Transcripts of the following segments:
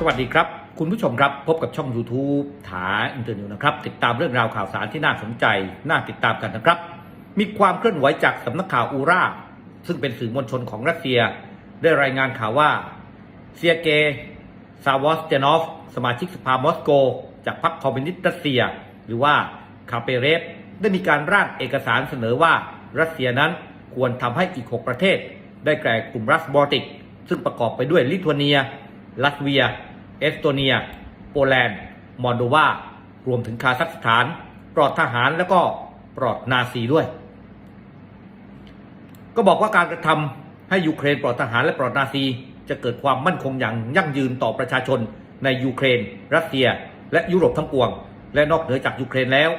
สวัสดีครับ คุณผู้ชมครับ พบกับช่อง YouTube ถาอินเตอร์นิวนะครับ ติดตามเรื่องราวข่าวสารที่น่าสนใจ น่าติดตามกันนะครับ มีความเคลื่อนไหวจากสำนักข่าวอูราซึ่งเป็นสื่อมวลชนของรัสเซีย ได้รายงานข่าวว่าเซียเกซาวอสเจนอฟ สมาชิกสภามอสโก จากพรรคคอมมิวนิสต์รัสเซีย หรือว่าคาเปเรฟได้มีการร่างเอกสารเสนอว่ารัสเซียนั้นควรทำให้อีก 6 ประเทศ ได้แก่กลุ่มรัสบอลติก ซึ่งประกอบไปด้วยลิทัวเนีย ลัตเวีย เอสโตเนีย โปแลนด์ มอลโดวา รวมถึงคาซัคสถาน ปลอดทหารแล้วก็ปลอดนาซีด้วย ก็บอกว่าการกระทำให้ยูเครนปลอดทหารและปลอดนาซี จะเกิดความมั่นคงอย่างยั่งยืนต่อประชาชนในยูเครน รัสเซีย และยุโรปทั้งปวง และนอกเหนือจากยูเครนแล้ว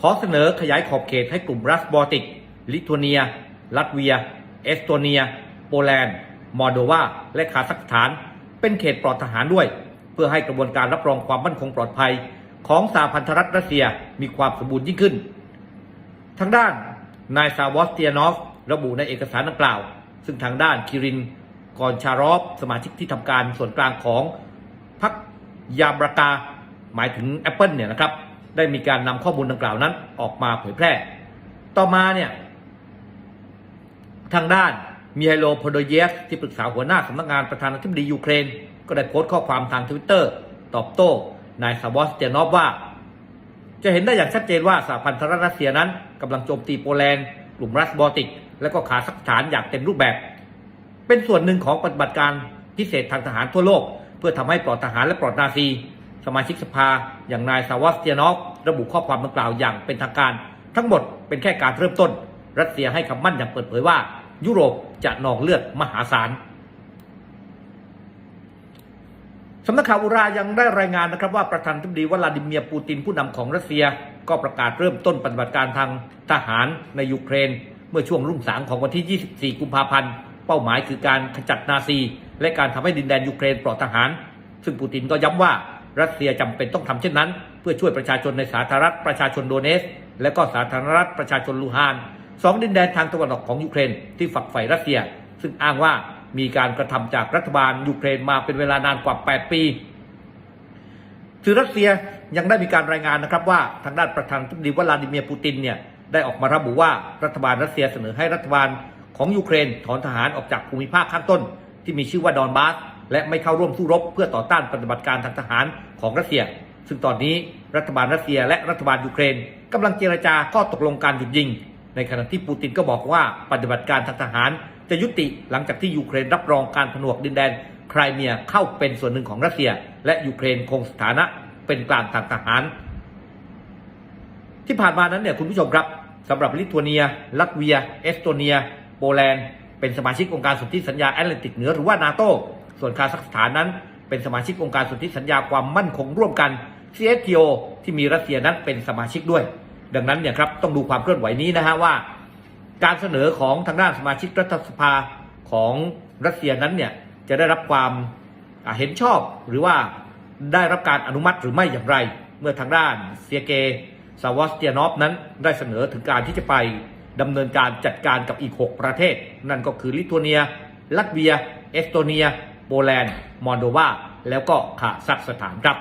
ขอเสนอขยายขอบเขตให้กลุ่มรัสบอติก ลิทัวเนีย ลัตเวีย เอสโตเนีย โปแลนด์ มอลโดวา และคาซัคสถาน เป็นเขตปลอดทหารด้วย เพื่อให้กระบวนการรับรองความมั่นคงปลอดภัย ของสหพันธรัฐรัสเซียมีความสมบูรณ์ยิ่งขึ้น ทางด้านนายซาวอสเตียนอฟระบุในเอกสารดังกล่าว ซึ่งทางด้านคิรินกอนชารอฟสมาชิกที่ทำการส่วนกลางของพรรคยาบรากา หมายถึง Apple เนี่ยนะครับ ได้มีการนำข้อมูลดังกล่าวนั้นออกมาเผยแพร่ ต่อมาเนี่ย ทางด้าน มีไฮโลโพโดเยฟที่ปรึกษาหัวหน้าสำนักงานประธานาธิบดียูเครน ก็ได้โพสต์ข้อความทางทวิตเตอร์ตอบโต้นายซาวอสเจนอฟว่า จะเห็นได้อย่างชัดเจนว่าสหพันธรัฐรัสเซียนั้นกำลังโจมตีโปแลนด์กลุ่มรัสบอลติก และก็คาซัคสถานอย่างเต็มรูปแบบ เป็นส่วนหนึ่งของปฏิบัติการพิเศษทางทหารทั่วโลก เพื่อทำให้ปลอดทหารและปลอดนาซี สมาชิกสภาอย่างนายซาวอสเตียนอฟระบุข้อความดังกล่าวอย่างเป็นทางการ ทั้งหมดเป็นแค่การเริ่มต้น รัสเซียให้คำมั่นอย่างเปิดเผยว่า ยุโรปจะนองเลือดมหาศาลสำนักข่าวอุรายังได้รายงานนะครับว่าประธานาธิบดีวลาดิเมียร์ปูตินผู้นำของรัสเซีย ก็ประกาศเริ่มต้นปฏิบัติการทางทหารในยูเครน เมื่อช่วงรุ่งสางของวันที่ 24 กุมภาพันธ์ เป้าหมายคือการขจัดนาซี และการทำให้ดินแดนยูเครนปลอดทหาร ซึ่งปูตินก็ย้ำว่ารัสเซียจำเป็นต้องทำเช่นนั้น เพื่อช่วยประชาชนในสาธารณรัฐประชาชนโดเนส และก็สาธารณรัฐประชาชนลูฮาน สองดินแดนทางตะวันออกของยูเครนที่ฝักใฝ่รัสเซีย ซึ่งอ้างว่ามีการกระทำจากรัฐบาลยูเครนมาเป็นเวลานานกว่า 8 ปีสื่อรัสเซียยังได้มีการรายงานนะครับว่าทางด้านประธานาธิบดีวลาดิเมียร์ปูตินเนี่ยได้ออกมาระบุว่ารัฐบาลรัสเซียเสนอให้รัฐบาลของยูเครนถอนทหารออกจากภูมิภาคข้างต้น ที่มีชื่อว่าดอนบาสและไม่เข้าร่วมสู้รบเพื่อต่อต้านปฏิบัติการทางทหารของรัสเซีย ซึ่งตอนนี้รัฐบาลรัสเซียและรัฐบาลยูเครนกำลังเจรจาข้อตกลงการหยุดยิง ในขณะที่ปูตินก็บอกว่าปฏิบัติการทางทหาร จะยุติหลังจากที่ยูเครนรับรองการผนวกดินแดนไครเมียเข้าเป็นส่วนหนึ่งของรัสเซีย และยูเครนคงสถานะเป็นกลางทางทหาร ที่ผ่านมานั้นเนี่ยคุณผู้ชมครับสำหรับลิทัวเนีย ลัตเวีย เอสโตเนีย โปแลนด์ เป็นสมาชิกองค์การสนธิสัญญาแอตแลนติกเหนือหรือว่านาโตส่วนคาซัคสถานนั้น เป็นสมาชิกองค์การสนธิสัญญาความมั่นคงร่วมกัน CSTO ที่มีรัสเซียนั้นเป็นสมาชิกด้วย ดังนั้นเนี่ยครับต้องดูความเคลื่อนไหวนี้นะฮะว่า การเสนอของทางด้านสมาชิกรัฐสภาของรัสเซียนั้นเนี่ยจะได้รับความเห็นชอบหรือว่าได้รับการอนุมัติหรือไม่อย่างไร เมื่อทางด้านเซียเกซาวอสเตียนอฟนั้นได้เสนอถึงการที่จะไปดำเนินการจัดการกับอีก 6 ประเทศ นั่นก็คือลิทัวเนีย ลัตเวีย เอสโตเนีย โปแลนด์ มอลโดวาแล้วก็คาซัคสถานครับ